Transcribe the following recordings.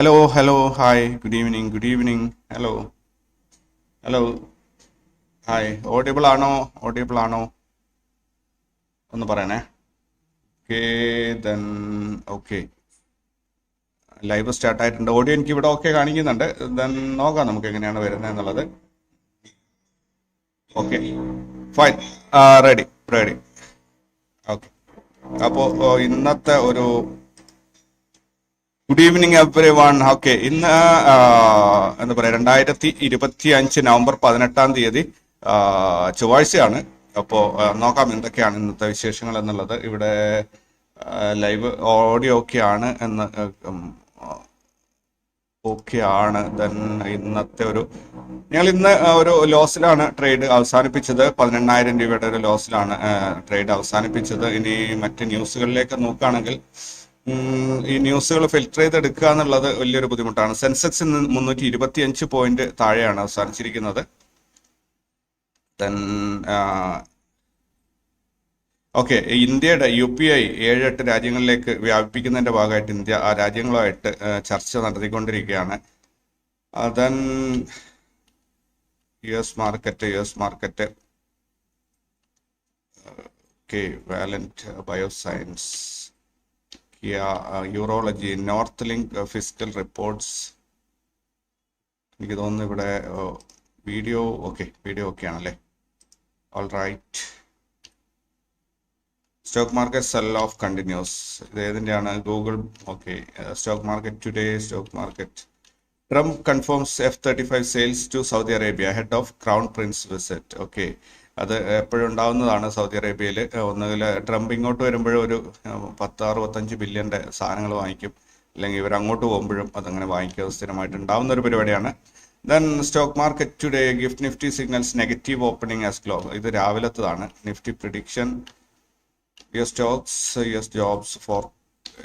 Hello hello hi good evening good evening hello hello hi audible ആണോ audible ആണോ? ഒന്ന് പറയണേ. Okay then okay. Live start ആയിട്ടുണ്ട്. Audio എനിക്ക് ഇവിടെ ഓക്കെ കാണിക്കുന്നുണ്ട്. ദെൻ നോക്കാം നമുക്ക് എങ്ങനെയാണ് വരുന്നത് എന്നുള്ളത്. Okay fine ready ready okay അപ്പോൾ ഇന്നത്തെ ഒരു good evening everyone okay ഇന്ന് എന്താ പറയാ രണ്ടായിരത്തി ഇരുപത്തി അഞ്ച് നവംബർ പതിനെട്ടാം തീയതി ചൊവ്വാഴ്ചയാണ്. അപ്പോൾ നോക്കാം എന്തൊക്കെയാണ് ഇന്നത്തെ വിശേഷങ്ങൾ എന്നുള്ളത്. ഇവിടെ ലൈവ് ഓഡിയോ ഒക്കെ ആണ് എന്ന് ഓക്കെ ആണ്. ദെൻ ഇന്നത്തെ ഒരു ഞങ്ങൾ ഇന്ന് ഒരു ലോസിലാണ് ട്രേഡ് അവസാനിപ്പിച്ചത്. പതിനെണ്ണായിരം രൂപയുടെ ഒരു ലോസിലാണ് ട്രേഡ് അവസാനിപ്പിച്ചത്. ഇനി മറ്റ് ന്യൂസുകളിലേക്ക് നോക്കുകയാണെങ്കിൽ ഈ ന്യൂസുകൾ ഫിൽറ്റർ ചെയ്തെടുക്കുക എന്നുള്ളത് വലിയൊരു ബുദ്ധിമുട്ടാണ്. സെൻസെക്സ് മുന്നൂറ്റി ഇരുപത്തി അഞ്ച് പോയിന്റ് താഴെയാണ് അവസാനിച്ചിരിക്കുന്നത്. ഓക്കെ ഇന്ത്യയുടെ യു പി ഐ ഏഴ് എട്ട് രാജ്യങ്ങളിലേക്ക് വ്യാപിപ്പിക്കുന്നതിന്റെ ഭാഗമായിട്ട് ഇന്ത്യ ആ രാജ്യങ്ങളുമായിട്ട് ചർച്ച നടത്തിക്കൊണ്ടിരിക്കുകയാണ്. Then U S market U S market okay valiant bioscience Kia urology north link physical reports എനിക്ക് തോന്നുന്നു ഇവിടെ വീഡിയോ ഓക്കെ വീഡിയോ ഓക്കെ ആണല്ലേ? All right stock market sell off continues ഇത് ഏതിന്റെയാണ് Google okay stock market today stock market Trump confirms F thirty five sales to Saudi Arabia head of crown prince visit okay അത് എപ്പോഴും ഉണ്ടാവുന്നതാണ് Saudi അറേബ്യയിൽ ഒന്നുകിൽ Trump ഇങ്ങോട്ട് വരുമ്പോഴും ഒരു പത്ത് അറുപത്തഞ്ച് ബില്യന്റെ സാധനങ്ങൾ വാങ്ങിക്കും. അല്ലെങ്കിൽ ഇവർ അങ്ങോട്ട് പോകുമ്പോഴും അതങ്ങനെ വാങ്ങിക്കുക സ്ഥിരമായിട്ട് ഉണ്ടാവുന്ന ഒരു പരിപാടിയാണ്. Then stock market today Gift Nifty signals negative opening as close ഇത് രാവിലത്തതാണ്. Nifty prediction U S stocks U S jobs for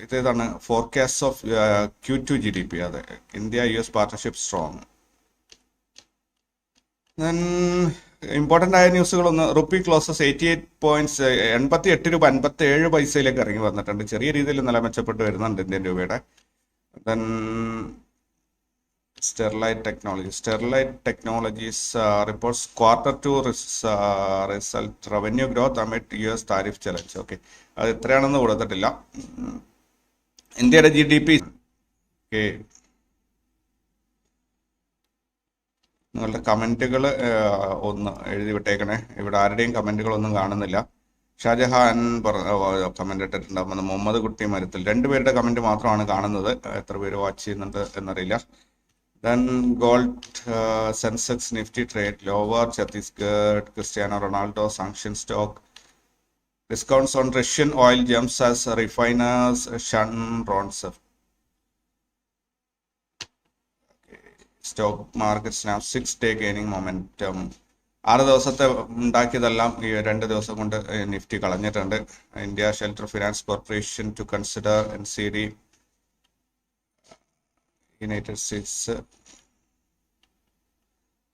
ഇതേതാണ് forecast of Q two G D P അതെ. India U S partnership strong then important ആയ ന്യൂസുകളൊന്ന് rupee closes eighty eight points എൺപത്തി എട്ട് രൂപ അൻപത്തി ഏഴ് പൈസയിലേക്ക് ഇറങ്ങി വന്നിട്ടുണ്ട്. ചെറിയ രീതിയിൽ നില മെച്ചപ്പെട്ട് വരുന്നുണ്ട് ഇന്ത്യൻ രൂപയുടെ. Then Sterlite technology Sterlite technologies reports quarter two result revenue growth amid U S tariff challenge okay അത് എത്രയാണെന്ന് കൊടുത്തിട്ടില്ല. ഇന്ത്യയുടെ ജി ഡി പി ഓക്കെ നിങ്ങളുടെ കമന്റുകൾ ഒന്ന് എഴുതി വിട്ടേക്കണേ. ഇവിടെ ആരുടെയും കമന്റുകളൊന്നും കാണുന്നില്ല. ഷാജഹാൻ കമന്റ് ഇട്ടിട്ടുണ്ടാകുമ്പോൾ മുഹമ്മദ് കുട്ടി മരത്തിൽ. രണ്ടുപേരുടെ കമന്റ് മാത്രമാണ് കാണുന്നത്. എത്ര പേര് വാച്ച് ചെയ്യുന്നുണ്ട് എന്നറിയില്ല. Then gold Sensex Nifty trade lower Chhattisgarh Cristiano Ronaldo sanction stock discounts on Russian oil jumps as refiners shun റോൺസെഫ് stock മാർക്കറ്റ്സിന് സിക്സ് ഡേ ഗെയിനിങ് മൊമെന്റം ആറ് ദിവസത്തെ ഉണ്ടാക്കിയതെല്ലാം ഈ രണ്ട് ദിവസം കൊണ്ട് Nifty കളഞ്ഞിട്ടുണ്ട്. India shelter finance corporation to consider N C D United States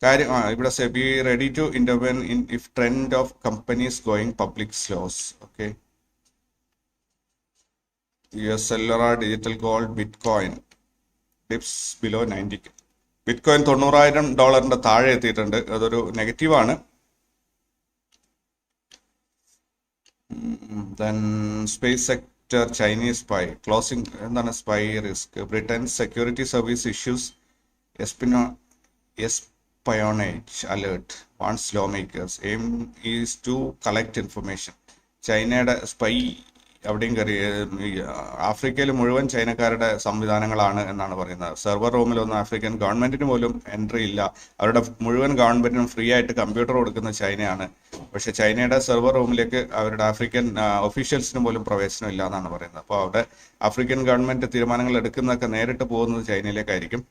കാര്യം ഇവിടെ ഇവിടെ SEBI ready to intervene if trend of companies going public slows okay U S seller digital gold bitcoin dips below ninety bitcoin തൊണ്ണൂറായിരം ഡോളറിന്റെ താഴെ എത്തിയിട്ടുണ്ട്. അതൊരു നെഗറ്റീവാണ് then space sector Chinese spy closing എന്താണ് spy risk Britain security service issues എസ്പിനോ espionage alert warns lawmakers aim is to collect information ചൈനയുടെ spy അവിടെയും കയറി ആഫ്രിക്കയിൽ മുഴുവൻ ചൈനക്കാരുടെ സംവിധാനങ്ങളാണ് എന്നാണ് പറയുന്നത്. സെർവർ റൂമിലൊന്നും ആഫ്രിക്കൻ ഗവൺമെന്റിന് പോലും എൻട്രി ഇല്ല. അവരുടെ മുഴുവൻ ഗവൺമെന്റിനും ഫ്രീ ആയിട്ട് കമ്പ്യൂട്ടർ കൊടുക്കുന്ന ചൈനയാണ്. പക്ഷെ ചൈനയുടെ സെർവർ റൂമിലേക്ക് അവരുടെ ആഫ്രിക്കൻ ഒഫീഷ്യൽസിന് പോലും പ്രവേശനം ഇല്ല എന്നാണ് പറയുന്നത്. അപ്പോൾ അവിടെ ആഫ്രിക്കൻ ഗവൺമെന്റ് തീരുമാനങ്ങൾ എടുക്കുന്നതൊക്കെ നേരിട്ട് പോകുന്നത് ചൈനയിലേക്കായിരിക്കും.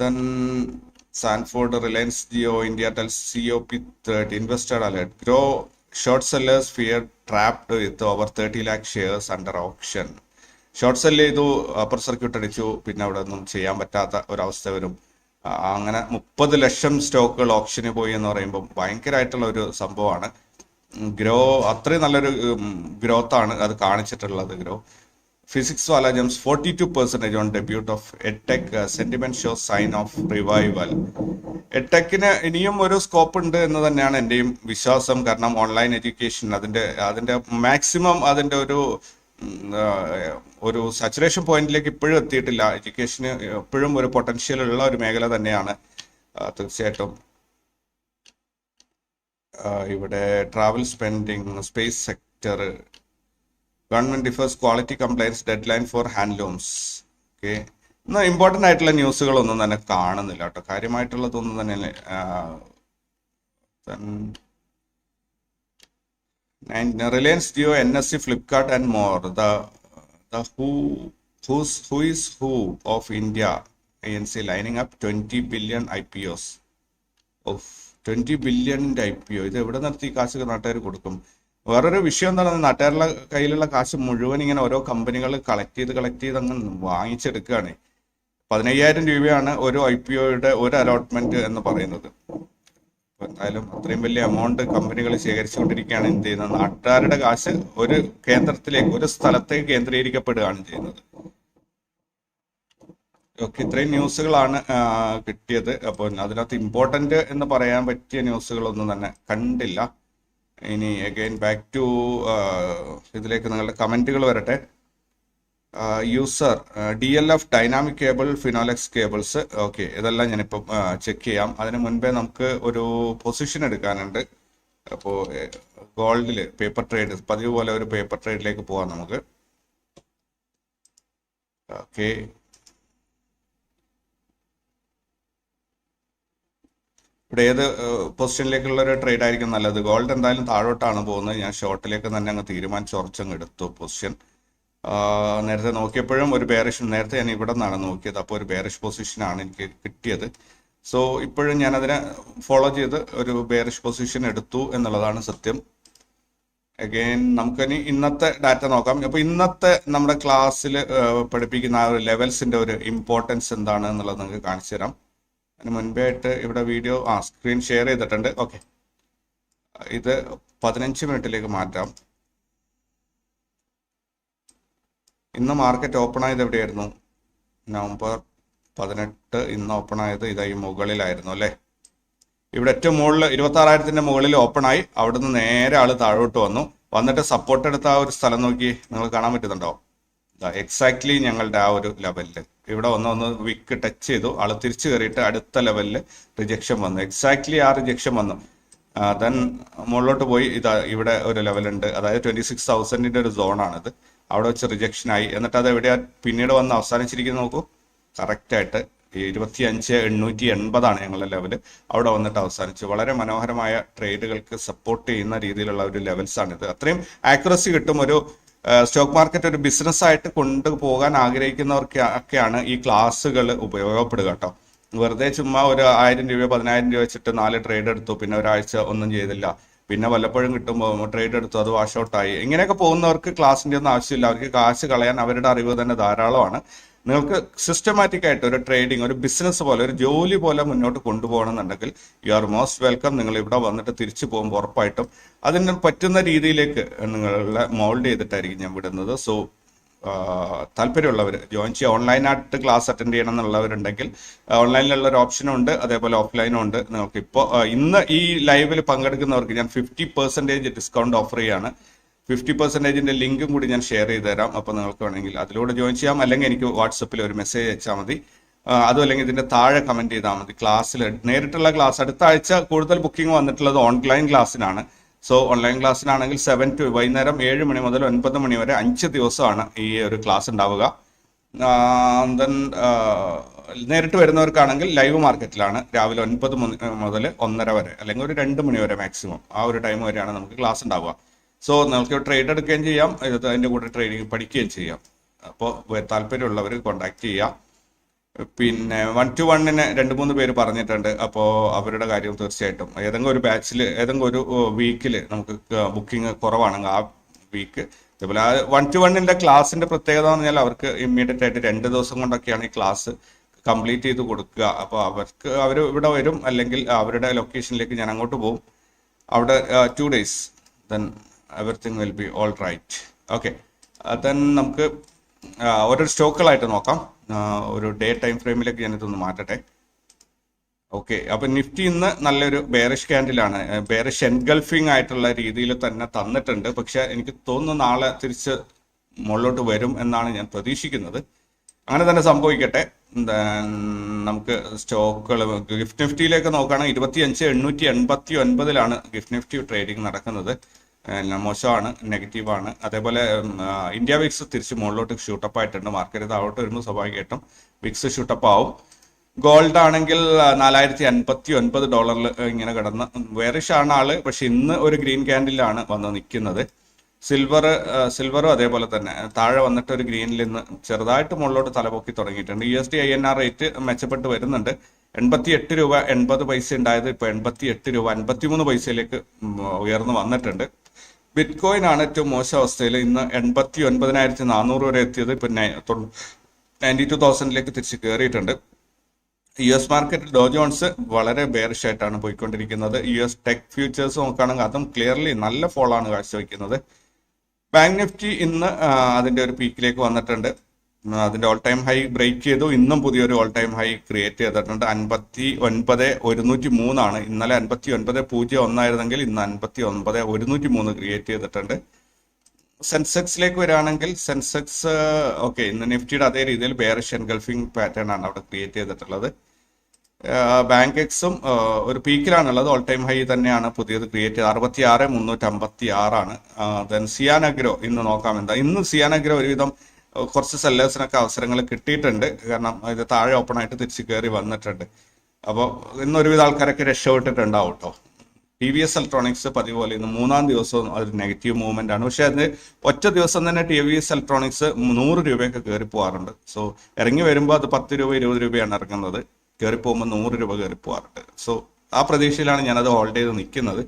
Then Sanford Reliance Jio India tel C O P thirty invested alert. Groww short sellers fear trapped with over thirty lakh shares under option short sell ചെയ്തു അപ്പർ സർക്യൂട്ട് അടിച്ചു പിന്നെ അവിടെ ഒന്നും ചെയ്യാൻ പറ്റാത്ത ഒരവസ്ഥ വരും. അങ്ങനെ മുപ്പത് ലക്ഷം സ്റ്റോക്കുകൾ ഓപ്ഷന് പോയി എന്ന് പറയുമ്പോൾ ഭയങ്കരമായിട്ടുള്ള ഒരു സംഭവമാണ്. ഗ്രോ അത്രയും നല്ലൊരു ഗ്രോത്താണ് അത് കാണിച്ചിട്ടുള്ളത് Groww Physics Wallah jumps forty two percentage on debut of edtech sentiment show sign of revival എടെക്കിന് ഇനിയും ഒരു സ്കോപ്പ് ഉണ്ട് എന്ന് തന്നെയാണ് എന്റെയും വിശ്വാസം. കാരണം ഓൺലൈൻ എഡ്യൂക്കേഷൻ അതിന്റെ അതിന്റെ മാക്സിമം അതിന്റെ ഒരു ഒരു സാച്ചുറേഷൻ പോയിന്റിലേക്ക് ഇപ്പോഴും എത്തിയിട്ടില്ല. എഡ്യൂക്കേഷന് എപ്പോഴും ഒരു പൊട്ടൻഷ്യൽ ഉള്ള ഒരു മേഖല തന്നെയാണ് തീർച്ചയായിട്ടും. ഇവിടെ travel spending space sector government defers quality compliance deadline for handlooms okay ഇന്ന് ഇമ്പോർട്ടന്റ് ആയിട്ടുള്ള ന്യൂസുകളൊന്നും തന്നെ കാണുന്നില്ല കേട്ടോ. കാര്യമായിട്ടുള്ളതൊന്നും തന്നെ ആ, then- and Reliance more NSC, Flipkart, and more. Who the who who's who I N of India? ANC lining up 20 billion IPOs. Of twenty ബില്യണിന്റെ I P O ഇത് എവിടെ നിർത്തി കാശ് നാട്ടുകാർ കൊടുക്കും? വേറൊരു വിഷയം എന്താണ്? നാട്ടുകാരുടെ കയ്യിലുള്ള കാശ് മുഴുവൻ ഇങ്ങനെ ഓരോ കമ്പനികൾ കളക്ട് ചെയ്ത് കളക്ട് ചെയ്ത് അങ്ങ് വാങ്ങിച്ചെടുക്കുകയാണ്. പതിനയ്യായിരം രൂപയാണ് ഒരു ഐ പി ഒയുടെ ഒരു അലോട്ട്മെന്റ് എന്ന് പറയുന്നത്. എന്തായാലും അത്രയും വലിയ എമൗണ്ട് കമ്പനികൾ ശേഖരിച്ചുകൊണ്ടിരിക്കുകയാണ് എന്ത് ചെയ്യുന്നത്? നാട്ടുകാരുടെ കാശ് ഒരു കേന്ദ്രത്തിലേക്ക് ഒരു സ്ഥലത്തേക്ക് കേന്ദ്രീകരിക്കപ്പെടുകയാണ് ചെയ്യുന്നത്. ഓക്കെ ഇത്രയും ന്യൂസുകളാണ് കിട്ടിയത്. അപ്പോൾ അതിനകത്ത് ഇമ്പോർട്ടന്റ് എന്ന് പറയാൻ പറ്റിയ ന്യൂസുകളൊന്നും തന്നെ കണ്ടില്ല. ഇനി അഗൈൻ ബാക്ക് ടു ഇതിലേക്ക് നിങ്ങളുടെ കമന്റുകൾ വരട്ടെ. User D L F dynamic cable Finolex cables okay ഇതെല്ലാം ഞാനിപ്പം ചെക്ക് ചെയ്യാം. അതിന് മുൻപേ നമുക്ക് ഒരു പൊസിഷൻ എടുക്കാനുണ്ട്. അപ്പോൾ ഗോൾഡിൽ പേപ്പർ ട്രേഡ് പതിവ് പോലെ ഒരു പേപ്പർ ട്രേഡിലേക്ക് പോവാം നമുക്ക്. ഓക്കെ ഇവിടെ ഏത് പൊസിഷനിലേക്കുള്ള ഒരു ട്രേഡ് ആയിരിക്കും നല്ലത്. ഗോൾഡ് എന്തായാലും താഴോട്ടാണ് പോകുന്നത്. ഞാൻ ഷോർട്ടിലേക്ക് തന്നെ അങ്ങ് തീരുമാനിച്ച് ഉറച്ചങ്ങ് എടുത്തു പൊസിഷൻ. നേരത്തെ നോക്കിയപ്പോഴും ഒരു ബേറിഷ് നേരത്തെ ഞാൻ ഇവിടെ നിന്നാണ് നോക്കിയത്. അപ്പോൾ ഒരു ബേറിഷ് പൊസിഷനാണ് എനിക്ക് കിട്ടിയത്. സോ ഇപ്പോഴും ഞാൻ അതിനെ ഫോളോ ചെയ്ത് ഒരു ബേറിഷ് പൊസിഷൻ എടുത്തു എന്നുള്ളതാണ് സത്യം. അഗെയിൻ നമുക്കിനി ഇന്നത്തെ ഡാറ്റ നോക്കാം. അപ്പോൾ ഇന്നത്തെ നമ്മുടെ ക്ലാസ്സിൽ പഠിപ്പിക്കുന്ന ആ ഒരു ലെവൽസിന്റെ ഒരു ഇമ്പോർട്ടൻസ് എന്താണ് എന്നുള്ളത് നിങ്ങൾക്ക് കാണിച്ചു തരാം. അതിന് മുൻപേ ആയിട്ട് ഇവിടെ വീഡിയോ ആ സ്ക്രീൻ ഷെയർ ചെയ്തിട്ടുണ്ട്. ഓക്കെ ഇത് പതിനഞ്ച് മിനിറ്റിലേക്ക് മാറ്റാം. ഇന്ന് മാർക്കറ്റ് ഓപ്പൺ ആയത് എവിടെയായിരുന്നു? നവംബർ പതിനെട്ട് ഇന്ന് ഓപ്പൺ ആയത് ഇതായി മുകളിലായിരുന്നു അല്ലേ? ഇവിടെ ഏറ്റവും മുകളിൽ ഇരുപത്തി ആറായിരത്തിന്റെ മുകളിൽ ഓപ്പൺ ആയി. അവിടുന്ന് നേരെ ആൾ താഴോട്ട് വന്നു. വന്നിട്ട് സപ്പോർട്ട് എടുത്ത ആ ഒരു സ്ഥലം നോക്കി നിങ്ങൾ കാണാൻ പറ്റുന്നുണ്ടോ? എക്സാക്ട്ലി ഞങ്ങളുടെ ആ ഒരു ലെവലിൽ ഇവിടെ ഒന്ന് ഒന്ന് വിക്ക് ടച്ച് ചെയ്തു. ആൾ തിരിച്ചു കയറിയിട്ട് അടുത്ത ലെവലിൽ റിജക്ഷൻ വന്നു. എക്സാക്ട്ലി ആ റിജക്ഷൻ വന്നു. ദെൻ മുകളിലോട്ട് പോയി ഇതാ ഇവിടെ ഒരു ലെവലുണ്ട് അതായത് ട്വന്റി സിക്സ് തൗസൻഡിന്റെ ഒരു സോണാണിത് അവിടെ വെച്ച് റിജക്ഷൻ ആയി. എന്നിട്ട് അത് എവിടെയാ പിന്നീട് വന്ന് അവസാനിച്ചിരിക്കുന്നത് നോക്കൂ. കറക്റ്റായിട്ട് ഇരുപത്തി അഞ്ച് എണ്ണൂറ്റി എൺപതാണ് ഞങ്ങളുടെ ലെവൽ അവിടെ വന്നിട്ട് അവസാനിച്ചു. വളരെ മനോഹരമായ ട്രേഡുകൾക്ക് സപ്പോർട്ട് ചെയ്യുന്ന രീതിയിലുള്ള ഒരു ലെവൽസ് ആണിത്. അത്രയും ആക്യുറസി കിട്ടും ഒരു സ്റ്റോക്ക് മാർക്കറ്റ് ഒരു ബിസിനസ് ആയിട്ട് കൊണ്ടുപോകാൻ ആഗ്രഹിക്കുന്നവർക്ക് ഒക്കെയാണ് ഈ ക്ലാസ്സുകൾ ഉപയോഗപ്പെടുക കേട്ടോ. വെറുതെ ചുമ്മാ ഒരു ആയിരം രൂപ പതിനായിരം രൂപ വെച്ചിട്ട് നാല് ട്രേഡ് എടുത്തു പിന്നെ ഒരാഴ്ച ഒന്നും ചെയ്തില്ല. പിന്നെ വല്ലപ്പോഴും കിട്ടുമ്പോൾ ട്രേഡ് എടുത്തു അത് വാഷ് ഔട്ടായി ഇങ്ങനെയൊക്കെ പോകുന്നവർക്ക് ക്ലാസ്സിന്റെ ഒന്നും ആവശ്യമില്ല. അവർക്ക് കാശ് കളയാൻ അവരുടെ അറിവ് തന്നെ ധാരാളമാണ്. നിങ്ങൾക്ക് സിസ്റ്റമാറ്റിക് ആയിട്ട് ഒരു ട്രേഡിംഗ് ഒരു ബിസിനസ് പോലെ ഒരു ജോലി പോലെ മുന്നോട്ട് കൊണ്ടുപോകണം എന്നുണ്ടെങ്കിൽ യു ആർ മോസ്റ്റ് വെൽക്കം നിങ്ങൾ ഇവിടെ വന്നിട്ട് തിരിച്ചു പോകുമ്പോൾ ഉറപ്പായിട്ടും അതിന് പറ്റുന്ന രീതിയിലേക്ക് നിങ്ങളെ മോൾഡ് ചെയ്തിട്ടായിരിക്കും ഞാൻ വിടുന്നത്. സോ താല്പര്യമുള്ളവർ ജോയിൻ ചെയ്യുക ഓൺലൈനായിട്ട് ക്ലാസ് അറ്റൻഡ് ചെയ്യണം എന്നുള്ളവരുണ്ടെങ്കിൽ ഓൺലൈനിലുള്ള ഒരു ഓപ്ഷനും ഉണ്ട് അതേപോലെ ഓഫ്ലൈനും ഉണ്ട്. നിങ്ങൾക്ക് ഇപ്പോൾ ഇന്ന് ഈ ലൈവിൽ പങ്കെടുക്കുന്നവർക്ക് ഞാൻ ഫിഫ്റ്റി പെർസെന്റേജ് ഡിസ്കൗണ്ട് ഓഫർ ചെയ്യാണ്. ഫിഫ്റ്റി പെർസെന്റേജിന്റെ ലിങ്കും കൂടി ഞാൻ ഷെയർ ചെയ്ത് തരാം അപ്പോൾ നിങ്ങൾക്ക് വേണമെങ്കിൽ അതിലൂടെ ജോയിൻ ചെയ്യാം. അല്ലെങ്കിൽ എനിക്ക് വാട്സപ്പിൽ ഒരു മെസ്സേജ് അയച്ചാൽ മതി. അതും അല്ലെങ്കിൽ ഇതിന്റെ താഴെ കമന്റ് ചെയ്താൽ മതി. ക്ലാസ്സിൽ നേരിട്ടുള്ള ക്ലാസ് അടുത്ത ആഴ്ച കൂടുതൽ ബുക്കിംഗ് വന്നിട്ടുള്ളത് ഓൺലൈൻ ക്ലാസ്സിനാണ്. സോ ഓൺലൈൻ ക്ലാസ്സിനാണെങ്കിൽ സെവൻ ടു വൈകുന്നേരം ഏഴ് മണി മുതൽ ഒൻപത് മണി വരെ അഞ്ച് ദിവസമാണ് ഈ ഒരു ക്ലാസ് ഉണ്ടാവുക. ദെൻ നേരിട്ട് വരുന്നവർക്കാണെങ്കിൽ ലൈവ് മാർക്കറ്റിലാണ്. രാവിലെ ഒൻപത് മുതൽ ഒന്നര വരെ അല്ലെങ്കിൽ ഒരു രണ്ട് മണി വരെ മാക്സിമം ആ ഒരു ടൈം വരെയാണ് നമുക്ക് ക്ലാസ് ഉണ്ടാവുക. സോ നമുക്ക് ട്രേഡ് എടുക്കുകയും ചെയ്യാം. അതിന്റെ കൂടെ ട്രേഡിംഗ് പഠിക്കുകയും ചെയ്യാം. അപ്പോൾ താല്പര്യമുള്ളവർ കോണ്ടാക്ട് ചെയ്യാം. പിന്നെ വൺ ടു വണ്ണിന് രണ്ട് മൂന്ന് പേര് പറഞ്ഞിട്ടുണ്ട്. അപ്പോൾ അവരുടെ കാര്യം തീർച്ചയായിട്ടും. ഏതെങ്കിലും ഒരു ബാച്ചിൽ ഏതെങ്കിലും ഒരു വീക്കിൽ നമുക്ക് ബുക്കിംഗ് കുറവാണെങ്കിൽ ആ വീക്ക് അതേപോലെ ആ വൺ ടു വണ്ണിന്റെ ക്ലാസ്സിന്റെ പ്രത്യേകത എന്ന് പറഞ്ഞാൽ അവർക്ക് ഇമ്മീഡിയറ്റ് ആയിട്ട് രണ്ട് ദിവസം കൊണ്ടൊക്കെയാണ് ഈ ക്ലാസ് കംപ്ലീറ്റ് ചെയ്ത് കൊടുക്കുക. അപ്പോൾ അവർക്ക് അവർ ഇവിടെ വരും. അല്ലെങ്കിൽ അവരുടെ ലൊക്കേഷനിലേക്ക് ഞാൻ അങ്ങോട്ട് പോകും. അവിടെ two days then everything will be all right okay then നമുക്ക് ഓരോ സ്റ്റോക്കുകളായിട്ട് നോക്കാം. ഒരു ഡേ ടൈം ഫ്രെയിമിലേക്ക് ഞാനിതൊന്ന് മാറ്റട്ടെ. ഓക്കെ അപ്പം നിഫ്റ്റി ഇന്ന് നല്ലൊരു ബേറിഷ് ക്യാൻഡിലാണ് ബേറിഷ് എൻഗൾഫിംഗ് ആയിട്ടുള്ള രീതിയിൽ തന്നെ തന്നിട്ടുണ്ട്. പക്ഷെ എനിക്ക് തോന്നുന്നു നാളെ തിരിച്ച് മുകളിലോട്ട് വരും എന്നാണ് ഞാൻ പ്രതീക്ഷിക്കുന്നത്. അങ്ങനെ തന്നെ സംഭവിക്കട്ടെ. നമുക്ക് സ്റ്റോക്കുകൾ ഗിഫ്റ്റ് നിഫ്റ്റിയിലേക്ക് നോക്കുകയാണെങ്കിൽ ഇരുപത്തി അഞ്ച് എണ്ണൂറ്റി എൺപത്തി ഒൻപതിലാണ് ഗിഫ്റ്റ് നിഫ്റ്റി ട്രേഡിംഗ് നടക്കുന്നത്. മോശമാണ് നെഗറ്റീവാണ്. അതേപോലെ ഇന്ത്യ വിക്സ് തിരിച്ച് മുകളിലോട്ട് ഷൂട്ടപ്പ് ആയിട്ടുണ്ട് മാർക്കറ്റ് താഴോട്ട് വരുമ്പോൾ സ്വാഭാവികമായിട്ടും വിക്സ് ഷൂട്ടപ്പ് ആവും ഗോൾഡ് ആണെങ്കിൽ നാലായിരത്തി അൻപത്തി ഒൻപത് ഡോളറിൽ ഇങ്ങനെ കിടന്ന് വേറിഷ് ആണ് ആൾ. പക്ഷെ ഇന്ന് ഒരു ഗ്രീൻ ക്യാൻഡിലാണ് വന്ന് നിൽക്കുന്നത്. സിൽവർ സിൽവറും അതേപോലെ തന്നെ. താഴെ വന്നിട്ട് ഒരു ഗ്രീനിൽ നിന്ന് ചെറുതായിട്ട് മുകളിലോട്ട് തലപൊക്കി തുടങ്ങിയിട്ടുണ്ട്. U S D I N R rate മെച്ചപ്പെട്ട് വരുന്നുണ്ട്. എൺപത്തി എട്ട് രൂപ എൺപത് പൈസ ഉണ്ടായത് ഇപ്പൊ എൺപത്തി എട്ട് രൂപ അൻപത്തിമൂന്ന് പൈസയിലേക്ക് ഉയർന്നു വന്നിട്ടുണ്ട്. ബിറ്റ് കോയിൻ ആണ് ഏറ്റവും മോശം അവസ്ഥയിൽ ഇന്ന് എൺപത്തി ഒൻപതിനായിരത്തി നാനൂറ് വരെ എത്തിയത് ഇപ്പൊ നയന്റി ടു തൗസൻഡിലേക്ക് തിരിച്ച് കയറിയിട്ടുണ്ട് U S market Dow Jones വളരെ ബെയറിഷ് ആയിട്ടാണ് പോയിക്കൊണ്ടിരിക്കുന്നത്. യു എസ് ടെക് ഫ്യൂച്ചേഴ്സ് നോക്കുകയാണെങ്കിൽ അതും ക്ലിയർലി നല്ല ഫോളാണ് കാഴ്ചവെക്കുന്നത്. ബാങ്ക് നിഫ്റ്റി ഇന്ന് അതിന്റെ ഒരു പീക്കിലേക്ക് വന്നിട്ടുണ്ട്. അതിന്റെ ഓൾ ടൈം ഹൈ ബ്രേക്ക് ചെയ്തു. ഇന്നും പുതിയൊരു ഓൾ ടൈം ഹൈ ക്രിയേറ്റ് ചെയ്തിട്ടുണ്ട്. അൻപത്തി ഒൻപത് ഒരുന്നൂറ്റി മൂന്നാണ് ഇന്നലെ അൻപത്തി ഒൻപത് പൂജ്യം ഒന്നായിരുന്നെങ്കിൽ ഇന്ന് അൻപത്തി ഒൻപത് ഒരുന്നൂറ്റി മൂന്ന് ക്രിയേറ്റ് ചെയ്തിട്ടുണ്ട് സെൻസെക്സിലേക്ക് വരാണെങ്കിൽ സെൻസെക്സ് ഓക്കെ ഇന്ന് നിഫ്റ്റിയുടെ അതേ രീതിയിൽ ബെയറിഷ് എൻഗൾഫിംഗ് പാറ്റേൺ ആണ് അവിടെ ക്രിയേറ്റ് ചെയ്തിട്ടുള്ളത്. ബാങ്ക് എക്സും ഒരു പീക്കിലാണുള്ളത് ഓൾ ടൈം ഹൈ തന്നെയാണ് പുതിയത് ക്രിയേറ്റ് ചെയ്തത്. അറുപത്തി ആറ് മുന്നൂറ്റി അമ്പത്തി ആറാണ് ദെൻ സിയാനഗ്രോ ഇന്ന് നോക്കാം എന്താ. ഇന്ന് സിയാനഗ്രോ ഒരുവിധം കുറച്ച് സെല്ലേഴ്സിനൊക്കെ അവസരങ്ങൾ കിട്ടിയിട്ടുണ്ട്. കാരണം ഇത് താഴെ ഓപ്പൺ ആയിട്ട് തിരിച്ച് കയറി വന്നിട്ടുണ്ട്. അപ്പോൾ ഇന്ന് ഒരുവിധ ആൾക്കാരൊക്കെ രക്ഷപ്പെട്ടിട്ടുണ്ടാവും കേട്ടോ ടി വി എസ് ഇലക്ട്രോണിക്സ് പതിവ് പോലെ ഇന്ന് മൂന്നാം ദിവസവും ഒരു നെഗറ്റീവ് മൂവ്മെന്റ് ആണ്. പക്ഷെ അതിന് ഒറ്റ ദിവസം തന്നെ ടി വി എസ് ഇലക്ട്രോണിക്സ് നൂറ് രൂപയൊക്കെ കയറി പോകാറുണ്ട് സോ ഇറങ്ങി വരുമ്പോൾ അത് പത്ത് രൂപ ഇരുപത് രൂപയാണ് ഇറങ്ങുന്നത്. കയറി പോകുമ്പോൾ നൂറ് രൂപ കയറി പോകാറുണ്ട് സോ ആ പ്രതീക്ഷയിലാണ് ഞാനത് ഹോൾഡ് ചെയ്ത് നിൽക്കുന്നത്.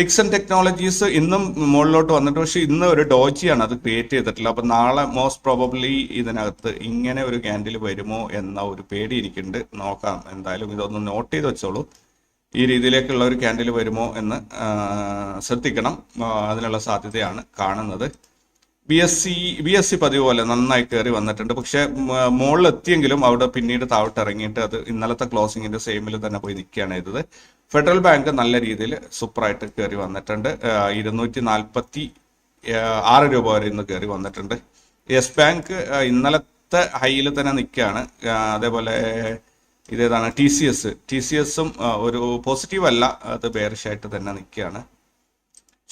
ഡിക്സൺ ടെക്നോളജീസ് ഇന്നും മുകളിലോട്ട് വന്നിട്ട് പക്ഷെ ഇന്ന് ഒരു ഡോജിയാണ് അത് ക്രിയേറ്റ് ചെയ്തിട്ടില്ല അപ്പൊ നാളെ മോസ്റ്റ് പ്രോബബ്ലി ഇതിനകത്ത് ഇങ്ങനെ ഒരു ക്യാൻഡിൽ വരുമോ എന്ന ഒരു പേടി എനിക്കുണ്ട്. നോക്കാം. എന്തായാലും ഇതൊന്ന് നോട്ട് ചെയ്ത് വെച്ചോളൂ. ഈ രീതിയിലേക്കുള്ള ഒരു ക്യാൻഡിൽ വരുമോ എന്ന് ശ്രദ്ധിക്കണം. അതിനുള്ള സാധ്യതയാണ് കാണുന്നത്. B S C B S C പതിവ് പോലെ നന്നായി കയറി വന്നിട്ടുണ്ട്. പക്ഷെ മുകളിൽ എത്തിയെങ്കിലും അവിടെ പിന്നീട് താഴോട്ട് ഇറങ്ങിയിട്ട് അത് ഇന്നലത്തെ ക്ലോസിങ്ങിന്റെ സെയിമിൽ തന്നെ പോയി നിൽക്കുകയാണ് ചെയ്തത്. ഫെഡറൽ ബാങ്ക് നല്ല രീതിയിൽ സൂപ്പറായിട്ട് കയറി വന്നിട്ടുണ്ട്. ഇരുന്നൂറ്റി നാൽപ്പത്തി ആറ് രൂപ വരെ ഇന്ന് കയറി വന്നിട്ടുണ്ട്. യെസ് ബാങ്ക് ഇന്നലത്തെ ഹൈയിൽ തന്നെ നിൽക്കുകയാണ്. അതേപോലെ ഇതേതാണ് T C S. T C എസും ഒരു പോസിറ്റീവ് അല്ല അത് ബേറിഷായിട്ട് തന്നെ നിൽക്കുകയാണ്.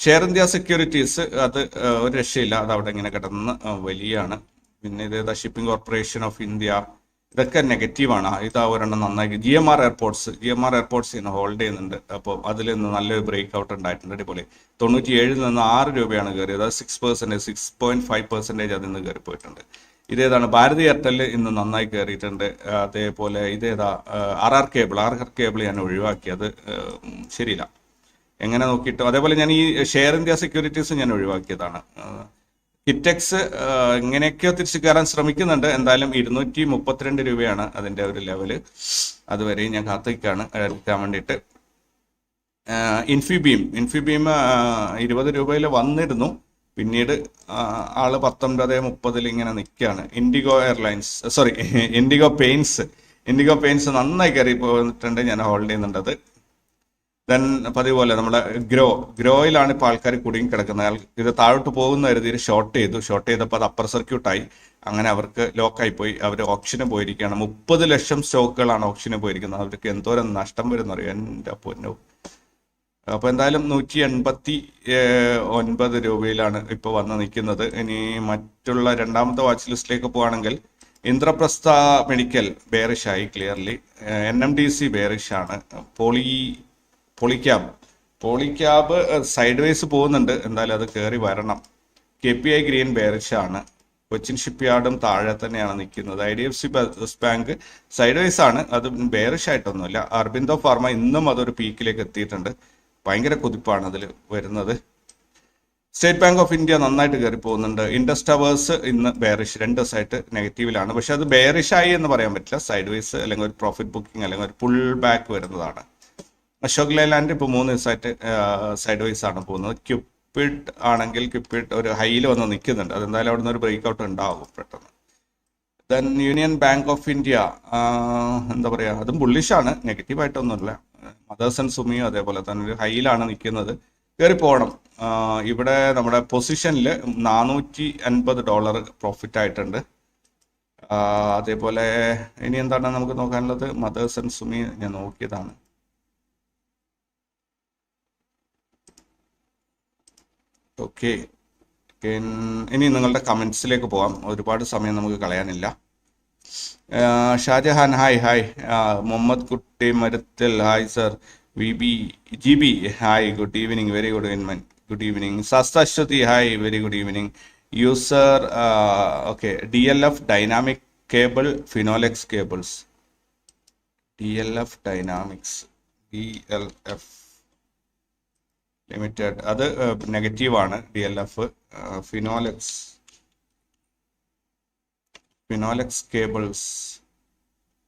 ഷെയർ ഇന്ത്യ സെക്യൂരിറ്റീസ് അത് ഒരു രക്ഷയില്ല. അത് അവിടെ ഇങ്ങനെ കിടന്ന് വലിയാണ്. പിന്നെ ഇതേതാ ഷിപ്പിംഗ് കോർപ്പറേഷൻ ഓഫ് ഇന്ത്യ ഇതൊക്കെ നെഗറ്റീവാണ് ഇതാ ഒരെണ്ണം നന്നായി. G M R airports G M R airports ഇന്ന് ഹോൾഡ് ചെയ്യുന്നുണ്ട്. അപ്പോൾ അതിൽ നിന്ന് നല്ലൊരു ബ്രേക്ക് ഔട്ട് ഉണ്ടായിട്ടുണ്ട്. അടിപൊളി. തൊണ്ണൂറ്റി ഏഴിൽ നിന്ന് ആറ് രൂപയാണ് കയറിയത്. അത് six percentage six point five percentage അതിൽ നിന്ന് കയറി പോയിട്ടുണ്ട്. ഇതേതാണ് ഭാരതി എയർടെൽ ഇന്ന് നന്നായി കയറിയിട്ടുണ്ട്. അതേപോലെ ഇതേതാ R R cable. R R cable ഞാൻ ഒഴിവാക്കി അത് ശരിയില്ല. എങ്ങനെ നോക്കിയിട്ട് അതേപോലെ ഞാൻ ഈ ഷെയർ ഇന്ത്യ സെക്യൂരിറ്റീസ് ഞാൻ ഒഴിവാക്കിയതാണ്. കിറ്റെക്സ് ഇങ്ങനെയൊക്കെ തിരിച്ചു കയറാൻ ശ്രമിക്കുന്നുണ്ട്. എന്തായാലും ഇരുന്നൂറ്റി മുപ്പത്തിരണ്ട് രൂപയാണ് അതിന്റെ ഒരു ലെവൽ അതുവരെ ഞാൻ കാത്തിക്കാണ് എടുക്കാൻ വേണ്ടിയിട്ട്. ഇൻഫിബീം ഇൻഫിബീം ഇരുപത് രൂപയിൽ വന്നിരുന്നു. പിന്നീട് ആൾ പത്തൊൻപത് മുപ്പതിൽ ഇങ്ങനെ നിൽക്കുകയാണ്. Indigo airlines sorry Indigo paints Indigo paints നന്നായി കയറി പോയിട്ടുണ്ട് ഞാൻ ഹോൾഡ് ചെയ്യുന്നുണ്ടത് ദെൻ പതിവ് പോലെ നമ്മുടെ ഗ്രോ ഗ്രോയിലാണ് ഇപ്പോൾ ആൾക്കാർ കുടുങ്ങി കിടക്കുന്നത്. ഇത് താഴോട്ട് പോകുന്ന കരുതി ഷോർട്ട് ചെയ്തു. ഷോർട്ട് ചെയ്തപ്പോൾ അത് അപ്പർ സർക്യൂട്ടായി അങ്ങനെ അവർക്ക് ലോക്കായി പോയി. അവർ ഓപ്ഷന് പോയിരിക്കുകയാണ്. മുപ്പത് ലക്ഷം സ്റ്റോക്കുകളാണ് ഓപ്ഷന് പോയിരിക്കുന്നത്. അവർക്ക് എന്തോരം നഷ്ടം വരുന്നറിയോ? എന്റെ പൊന്നു. അപ്പോൾ എന്തായാലും നൂറ്റി എൺപത്തി ഒൻപത് രൂപയിലാണ് ഇപ്പോൾ വന്ന് നിൽക്കുന്നത്. ഇനി മറ്റുള്ള രണ്ടാമത്തെ വാച്ച് ലിസ്റ്റിലേക്ക് പോവാണെങ്കിൽ Indraprastha medical ബേറിഷായി clearly N M D C ബേറിഷാണ് poly Polycab. Polycab side wise പോകുന്നുണ്ട്. എന്തായാലും അത് കയറി വരണം. കെ പി ഐ ഗ്രീൻ ബേറിച്ചാണ്. കൊച്ചിൻ ഷിപ്പ്യാർഡും താഴെ തന്നെയാണ് നിൽക്കുന്നത്. I D F C bank side wise ആണ്. അത് ബേറിഷ് ആയിട്ടൊന്നുമില്ല അർബിന്ദോ ഫാർമ ഇന്നും അതൊരു പീക്കിലേക്ക് എത്തിയിട്ടുണ്ട്. ഭയങ്കര കുതിപ്പാണ് അതിൽ വരുന്നത്. സ്റ്റേറ്റ് ബാങ്ക് ഓഫ് ഇന്ത്യ നന്നായിട്ട് കയറി പോകുന്നുണ്ട്. ഇൻഡസ് ടവേഴ്സ് ഇന്ന് ബേറിഷ് രണ്ട് ദിവസമായിട്ട് നെഗറ്റീവിലാണ് പക്ഷെ അത് ബേറിഷ് ആയി എന്ന് പറയാൻ പറ്റില്ല. സൈഡ് വൈസ് അല്ലെങ്കിൽ ഒരു പ്രോഫിറ്റ് ബുക്കിംഗ് അല്ലെങ്കിൽ ഒരു പുൾ ബാക്ക് വരുന്നതാണ്. അശോക് ലേലാൻഡ് ഇപ്പോൾ മൂന്ന് ദിവസമായിട്ട് സൈഡ് വൈസ് ആണ് പോകുന്നത്. ക്യുപ്പിട്ട് ആണെങ്കിൽ ക്യുപ്പിഡ് ഒരു ഹൈയിൽ വന്ന് നിൽക്കുന്നുണ്ട്. അതെന്തായാലും അവിടുന്ന് ഒരു ബ്രേക്ക് ഔട്ട് ഉണ്ടാവും പെട്ടെന്ന്. Then Union Bank of India എന്താ പറയുക അതും ബുള്ളിഷാണ് നെഗറ്റീവ് ആയിട്ടൊന്നുമില്ല. മദേഴ്സ് ആൻഡ് സുമിയും അതേപോലെ തന്നെ ഒരു ഹൈയിലാണ് നിൽക്കുന്നത്. കയറി പോകണം. ഇവിടെ നമ്മുടെ പൊസിഷനിൽ നാനൂറ്റി അൻപത് ഡോളർ പ്രോഫിറ്റ് ആയിട്ടുണ്ട് അതേപോലെ ഇനി എന്താണ് നമുക്ക് നോക്കാനുള്ളത്? മദേഴ്സ് ആൻഡ് സുമി ഞാൻ നോക്കിയതാണ്. ഓക്കെ. ഇനി നിങ്ങളുടെ കമൻസിലേക്ക് പോവാം. ഒരുപാട് സമയം നമുക്ക് കളയാനില്ല. Shahjahan hi hi. Muhammad Kutty Maruthal hi sir. V B G B hi. Good evening. Very good Inman good evening. സസ്താശ്വതി hi. Very good evening. User okay. D L F dynamic cable Finolex cables. D L F dynamics. D L F. Limited. അത് നെഗറ്റീവാണ്. D L F Finolex. Finolex cables.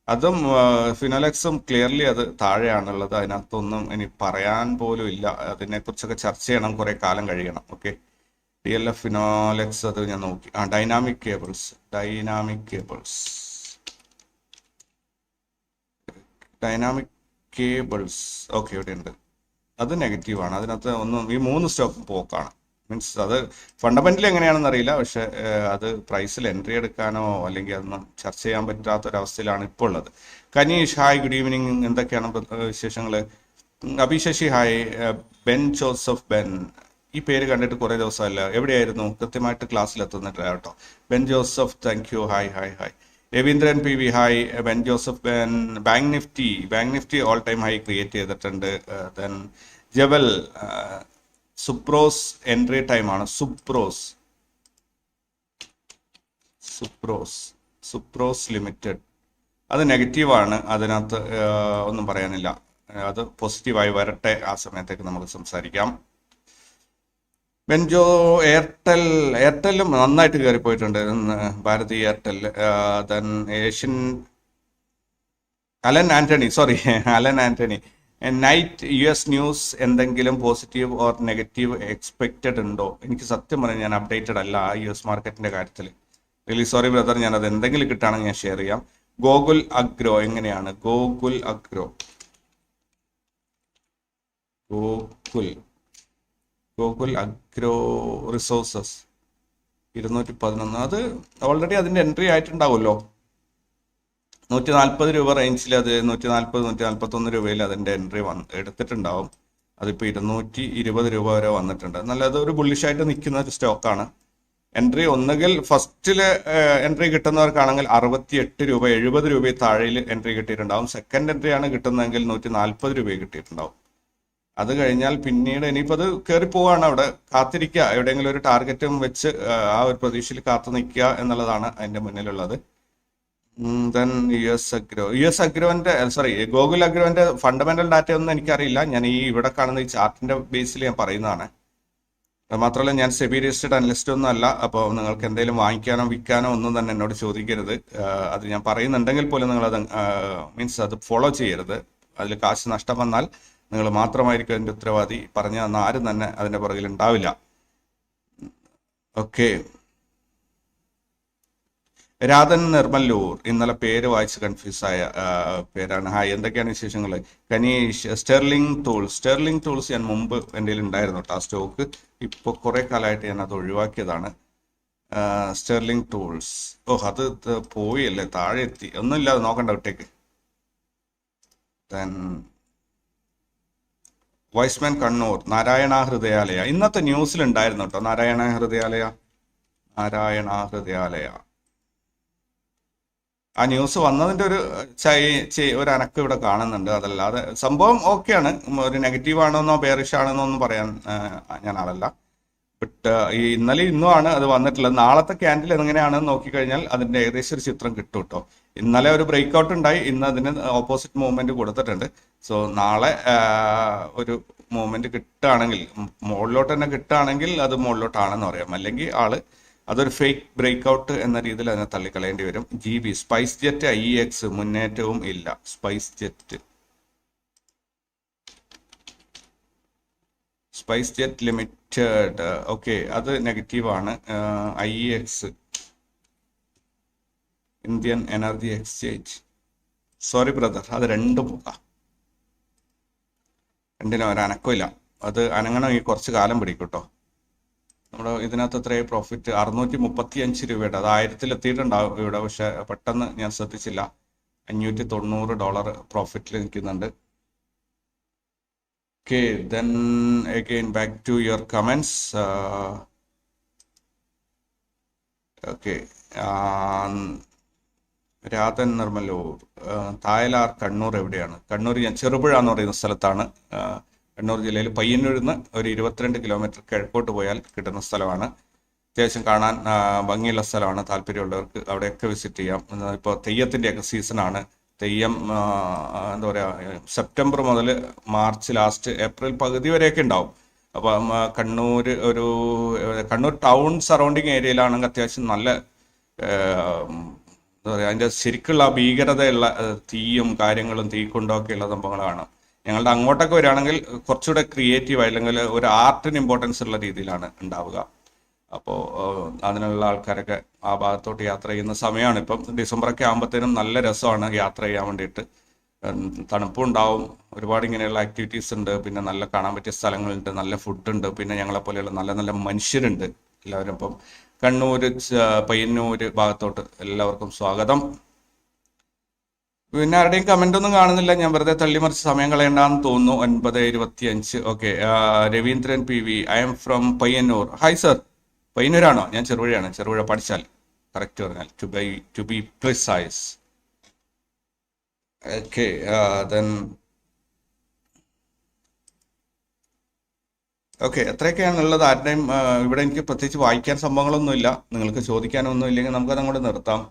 അതും ഫിനോലെക്സും clearly അത് താഴെയാണുള്ളത്. അതിനകത്തൊന്നും ഇനി പറയാൻ പോലും ഇല്ല. അതിനെക്കുറിച്ചൊക്കെ ചർച്ച ചെയ്യണം. കുറെ കാലം കഴിയണം. Okay? D L F Finolex അത് ഞാൻ നോക്കി. ആ dynamic cables. Dynamic cables. Dynamic cables. Okay ഇവിടെ ഉണ്ട് അത് നെഗറ്റീവ് ആണ്. അതിനകത്ത് ഒന്നും ഈ മൂന്ന് സ്റ്റോക്ക് പോക്കാണ്. മീൻസ് അത് ഫണ്ടമെന്റലി എങ്ങനെയാണെന്ന് അറിയില്ല. പക്ഷെ അത് പ്രൈസിൽ എൻട്രി എടുക്കാനോ അല്ലെങ്കിൽ അതൊന്നും ചർച്ച ചെയ്യാൻ പറ്റാത്ത ഒരു അവസ്ഥയിലാണ് ഇപ്പോൾ ഉള്ളത്. കനീഷ് ഹായ് ഗുഡ് ഈവനിങ് എന്തൊക്കെയാണ് വിശേഷങ്ങൾ അഭിശശി ഹായ്. Ben Joseph Ben. ഈ പേര് കണ്ടിട്ട് കുറേ ദിവസമല്ല. എവിടെയായിരുന്നു? കൃത്യമായിട്ട് ക്ലാസ്സിൽ എത്തുന്നില്ല കേട്ടോ. Ben Joseph thank you hi hi hi. Raveendran P V hi Ben Joseph Ben bank Nifty. Bank Nifty all time high create ചെയ്തിട്ടുണ്ട്. ദെൻ ജവൽ സുപ്രോസ് എൻട്രി ടൈം ആണ്. സുപ്രോസ്. സുപ്രോസ്. സുപ്രോസ് ലിമിറ്റഡ്. അത് നെഗറ്റീവാണ് അതിനകത്ത് ഒന്നും പറയാനില്ല. അത് പോസിറ്റീവായി വരട്ടെ ആ സമയത്തേക്ക് നമുക്ക് സംസാരിക്കാം. ബെൻജോ എയർടെൽ എയർടെല്ലും നന്നായിട്ട് കയറിപ്പോയിട്ടുണ്ടായിരുന്നു Bharti Airtel then Asian Alan Antony sorry Alan Antony. Night U S news എന്തെങ്കിലും പോസിറ്റീവ് ഓർ നെഗറ്റീവ് എക്സ്പെക്റ്റഡ് ഉണ്ടോ? എനിക്ക് സത്യം പറഞ്ഞാൽ ഞാൻ അപ്ഡേറ്റഡ് അല്ല ആ യു എസ് മാർക്കറ്റിന്റെ കാര്യത്തിൽ റിയലി സോറി ബ്രദർ ഞാൻ അത് എന്തെങ്കിലും കിട്ടുകയാണെങ്കിൽ ഞാൻ ഷെയർ ചെയ്യാം. ഗോകുൽ അഗ്രോ എങ്ങനെയാണ്? Gokul agro. Gokul Gokul agro resources ഇരുന്നൂറ്റി പതിനൊന്ന് അത് ഓൾറെഡി അതിന്റെ എൻട്രി ആയിട്ടുണ്ടാവുമല്ലോ. നൂറ്റി നാൽപ്പത് രൂപ റേഞ്ചിൽ അത് നൂറ്റി നാൽപ്പത് നൂറ്റി നാൽപ്പത്തൊന്ന് രൂപയിൽ അതിന്റെ എൻട്രി വന്ന് എടുത്തിട്ടുണ്ടാവും. അതിപ്പോൾ ഇരുന്നൂറ്റി ഇരുപത് രൂപ വരെ വന്നിട്ടുണ്ട്. നല്ല അത് ഒരു ബുള്ളിഷായിട്ട് നിൽക്കുന്ന ഒരു സ്റ്റോക്കാണ് എൻട്രി ഒന്നുകിൽ ഫസ്റ്റിൽ എൻട്രി കിട്ടുന്നവർക്കാണെങ്കിൽ അറുപത്തി എട്ട് രൂപ എഴുപത് രൂപയിൽ താഴെയിൽ എൻട്രി കിട്ടിയിട്ടുണ്ടാവും. സെക്കൻഡ് എൻട്രി ആണ് കിട്ടുന്നതെങ്കിൽ നൂറ്റി നാൽപ്പത് രൂപ കിട്ടിയിട്ടുണ്ടാവും. അത് കഴിഞ്ഞാൽ പിന്നീട് ഇനിയിപ്പോൾ അത് കയറി പോവാണ് അവിടെ. കാത്തിരിക്കുക എവിടെയെങ്കിലും ഒരു ടാർഗറ്റും വെച്ച് ആ, ഒരു പ്രതീക്ഷയിൽ കാത്തു നിൽക്കുക എന്നുള്ളതാണ് അതിന്റെ മുന്നിലുള്ളത്. Then U S agro U S അഗ്രോന്റെ sorry Gokul അഗ്രോന്റെ ഫണ്ടമെന്റൽ ഡാറ്റ ഒന്നും എനിക്കറിയില്ല. ഞാൻ ഈ ഇവിടെ കാണുന്ന ഈ ചാർട്ടിന്റെ ബേസിൽ ഞാൻ പറയുന്നതാണ്. മാത്രമല്ല ഞാൻ സെബി രജിസ്റ്റേഡ് അനലിസ്റ്റ് ഒന്നും അല്ല. അപ്പോൾ നിങ്ങൾക്ക് എന്തെങ്കിലും വാങ്ങിക്കാനോ വിൽക്കാനോ ഒന്നും തന്നെ എന്നോട് ചോദിക്കരുത്. അത് ഞാൻ പറയുന്നുണ്ടെങ്കിൽ പോലും നിങ്ങൾ അത് മീൻസ് അത് ഫോളോ ചെയ്യരുത്. അതിൽ കാശ് നഷ്ടം വന്നാൽ നിങ്ങൾ മാത്രമായിരിക്കും അതിന്റെ ഉത്തരവാദി. പറഞ്ഞു തന്ന ആരും തന്നെ അതിന്റെ പുറകിൽ ഉണ്ടാവില്ല. ഓക്കെ. രാധൻ നിർമ്മല്ലൂർ ഇന്നലെ പേര് വായിച്ച് കൺഫ്യൂസ് ആയ പേരാണ്. ഹായ് എന്തൊക്കെയാണ് വിശേഷങ്ങൾ? Kaneesh Sterling Tools. Sterling Tools ഞാൻ മുമ്പ് എന്റെ ഉണ്ടായിരുന്നു ആ സ്റ്റോക്ക്. ഇപ്പോൾ കുറെ കാലമായിട്ട് ഞാൻ അത് ഒഴിവാക്കിയതാണ്. Sterling tools. ഓ അത് പോയി അല്ലേ? താഴെ എത്തി. ഒന്നുമില്ലാതെ നോക്കണ്ട വിട്ടേക്ക്. വൈസ്മാൻ കണ്ണൂർ നാരായണ ഹൃദയാലയ ഇന്നത്തെ ന്യൂസിൽ ഉണ്ടായിരുന്നു കേട്ടോ. നാരായണ ഹൃദയാലയ നാരായണ ഹൃദയാലയ ആ ന്യൂസ് വന്നതിന്റെ ഒരു ഒരു അനക്കം ഇവിടെ കാണുന്നുണ്ട്. അതല്ലാതെ സംഭവം ഓക്കെയാണ്. ഒരു നെഗറ്റീവ് ആണെന്നോ ബേറിഷ് ആണെന്നോ ഒന്നും പറയാൻ ഞാൻ ആളല്ല. ബട്ട് ഈ ഇന്നലെ ഇന്നുമാണ് അത് വന്നിട്ടുള്ളത്. നാളത്തെ ക്യാൻഡിൽ എങ്ങനെയാണെന്ന് നോക്കിക്കഴിഞ്ഞാൽ അതിന്റെ ഏകദേശം ഒരു ചിത്രം കിട്ടും കേട്ടോ. ഇന്നലെ ഒരു ബ്രേക്ക്ഔട്ട് ഉണ്ടായി. ഇന്ന് അതിന് ഓപ്പോസിറ്റ് മൂവ്മെന്റ് കൊടുത്തിട്ടുണ്ട്. സോ നാളെ ഒരു മൂവ്മെന്റ് കിട്ടുകയാണെങ്കിൽ മുകളിലോട്ട് തന്നെ കിട്ടുകയാണെങ്കിൽ അത് മുകളിലോട്ടാണെന്ന് പറയാം. അല്ലെങ്കിൽ ആൾ അതൊരു ഫേക്ക് ബ്രേക്ക്ഔട്ട് എന്ന രീതിയിൽ അതിനെ തള്ളിക്കളയേണ്ടി വരും. G B SpiceJet I X മുന്നേറ്റവും ഇല്ല. Spice jet spice jet limited okay അത് നെഗറ്റീവാണ് I X Indian energy exchange sorry brother അത് രണ്ടും പോകാം. രണ്ടിനും അനക്കില്ല അത് അനങ്ങണമെങ്കിൽ കുറച്ച് കാലം പിടിക്കും കേട്ടോ നമ്മുടെ ഇതിനകത്ത് എത്രയായി? പ്രോഫിറ്റ് അറുന്നൂറ്റി മുപ്പത്തി അഞ്ച് രൂപയുടെ. അത് ആയിരത്തിൽ എത്തിയിട്ടുണ്ടാവും ഇവിടെ. പക്ഷെ പെട്ടെന്ന് ഞാൻ ശ്രദ്ധിച്ചില്ല. അഞ്ഞൂറ്റി തൊണ്ണൂറ് ഡോളർ പ്രോഫിറ്റിൽ നിൽക്കുന്നുണ്ട്. Okay then again back to your comments okay Radhan നിർമ്മലൂർ തായലാർ കണ്ണൂർ എവിടെയാണ്? കണ്ണൂർ ഞാൻ ചെറുപുഴ എന്ന് പറയുന്ന സ്ഥലത്താണ്. കണ്ണൂർ ജില്ലയിൽ പയ്യന്നൂരിൽ നിന്ന് ഒരു ഇരുപത്തിരണ്ട് കിലോമീറ്റർ കിഴക്കോട്ട് പോയാൽ കിട്ടുന്ന സ്ഥലമാണ്. അത്യാവശ്യം കാണാൻ ഭംഗിയുള്ള സ്ഥലമാണ്. താല്പര്യമുള്ളവർക്ക് അവിടെയൊക്കെ വിസിറ്റ് ചെയ്യാം. ഇപ്പോൾ തെയ്യത്തിന്റെയൊക്കെ സീസണാണ് തെയ്യം എന്താ പറയുക സെപ്റ്റംബർ മുതൽ മാർച്ച് ലാസ്റ്റ് ഏപ്രിൽ പകുതി വരെയൊക്കെ ഉണ്ടാവും. അപ്പം കണ്ണൂർ ഒരു കണ്ണൂർ ടൗൺ സറൗണ്ടിങ് ഏരിയയിലാണെങ്കിൽ അത്യാവശ്യം നല്ല എന്താ പറയുക അതിന്റെ ശരിക്കുള്ള ഭീകരതയുള്ള തീയും കാര്യങ്ങളും തീക്കൊണ്ടൊക്കെയുള്ള സംഭവങ്ങളാണ്. ഞങ്ങളുടെ അങ്ങോട്ടൊക്കെ വരികയാണെങ്കിൽ കുറച്ചുകൂടെ ക്രിയേറ്റീവ് അല്ലെങ്കിൽ ഒരു ആർട്ടിന് ഇമ്പോർട്ടൻസ് ഉള്ള രീതിയിലാണ് ഉണ്ടാവുക. അപ്പോൾ അതിനുള്ള ആൾക്കാരൊക്കെ ആ ഭാഗത്തോട്ട് യാത്ര ചെയ്യുന്ന സമയമാണ്. ഇപ്പം ഡിസംബറൊക്കെ ആകുമ്പോഴത്തേനും നല്ല രസമാണ് യാത്ര ചെയ്യാൻ വേണ്ടിയിട്ട്. തണുപ്പും ഉണ്ടാവും ഒരുപാട് ഇങ്ങനെയുള്ള ആക്ടിവിറ്റീസ് ഉണ്ട്. പിന്നെ നല്ല കാണാൻ പറ്റിയ സ്ഥലങ്ങളുണ്ട് നല്ല ഫുഡുണ്ട് പിന്നെ ഞങ്ങളെ പോലെയുള്ള നല്ല നല്ല മനുഷ്യരുണ്ട്. എല്ലാവരും ഇപ്പം കണ്ണൂർ പയ്യന്നൂർ ഭാഗത്തോട്ട് എല്ലാവർക്കും സ്വാഗതം. പിന്നെ ആരുടെയും കമന്റ് ഒന്നും കാണുന്നില്ല. ഞാൻ വെറുതെ തള്ളിമറിച്ച് സമയം കളയണ്ടെന്ന് തോന്നുന്നു. ഒൻപത് ഇരുപത്തി അഞ്ച് okay Raveendran P V I'm from Payyanur. Hi sir പയ്യന്നൂരാണോ? ഞാൻ ചെറുപുഴയാണ്. ചെറുപുഴ പഠിച്ചാൽ കറക്റ്റ് പറഞ്ഞാൽ to by to be precise okay then okay എത്രയൊക്കെയാണ് ഉള്ളത് ആരുടെയും ഇവിടെ എനിക്ക് പ്രത്യേകിച്ച് വായിക്കാൻ സംഭവങ്ങളൊന്നുമില്ല. നിങ്ങൾക്ക് ചോദിക്കാനൊന്നും ഇല്ലെങ്കിൽ നമുക്കത് അങ്ങോട്ട് നിർത്താം.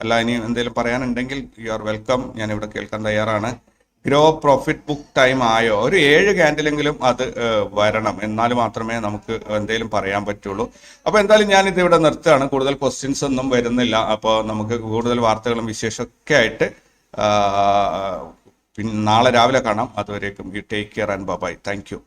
അല്ല ഇനി എന്തെങ്കിലും പറയാനുണ്ടെങ്കിൽ യു ആർ വെൽക്കം ഞാൻ ഇവിടെ കേൾക്കാൻ തയ്യാറാണ്. ഗ്രോ പ്രോഫിറ്റ് ബുക്ക് ടൈം ആയോ? ഒരു ഏഴ് ക്യാൻഡിലെങ്കിലും അത് വരണം. എന്നാൽ മാത്രമേ നമുക്ക് എന്തെങ്കിലും പറയാൻ പറ്റുള്ളൂ. അപ്പോൾ എന്തായാലും ഞാൻ ഇത് ഇവിടെ നിർത്തുകയാണ്. കൂടുതൽ ക്വസ്റ്റ്യൻസ് ഒന്നും വരുന്നില്ല. അപ്പോൾ നമുക്ക് കൂടുതൽ വാർത്തകളും വിശേഷമൊക്കെ ആയിട്ട് പിന്നെ നാളെ രാവിലെ കാണാം. അതുവരേക്കും you take care and bye thank you